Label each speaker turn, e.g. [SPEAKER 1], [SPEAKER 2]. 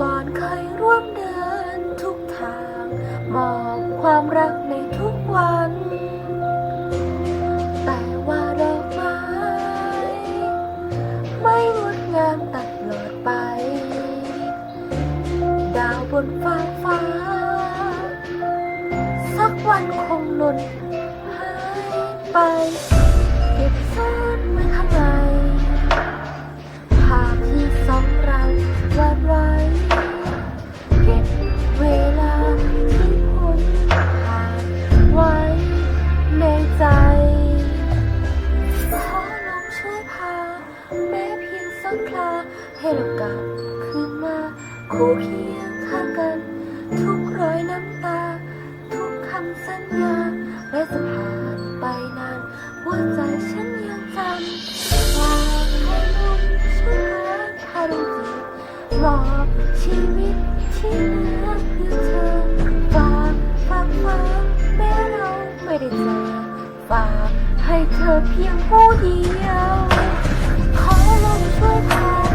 [SPEAKER 1] ก่อนเคยร่วมเดินทุกทาง มอบความรักในทุกวัน แต่ว่าดอกไม้ไม่งดงามตลอดไป ดาวบนฟ้าฟ้า สักวันคงหล่นหายไปเก็บซ่อ เพียงคราให้เรากลับคืนมา คู่เคียงข้างกัน ทุกรอยน้ำตา ทุกคำสัญญาแม้จะผ่านไปนานหัวใจฉันยังจำว่าให้ลูกช่วยหาคารุณีมอบชีวิตที่เหลือเพื่อเธอฝากฝากฟ้าแม้เราไม่ได้เจอฝากให้เธอเพียงผู้เดียว ขอลองช่วยพา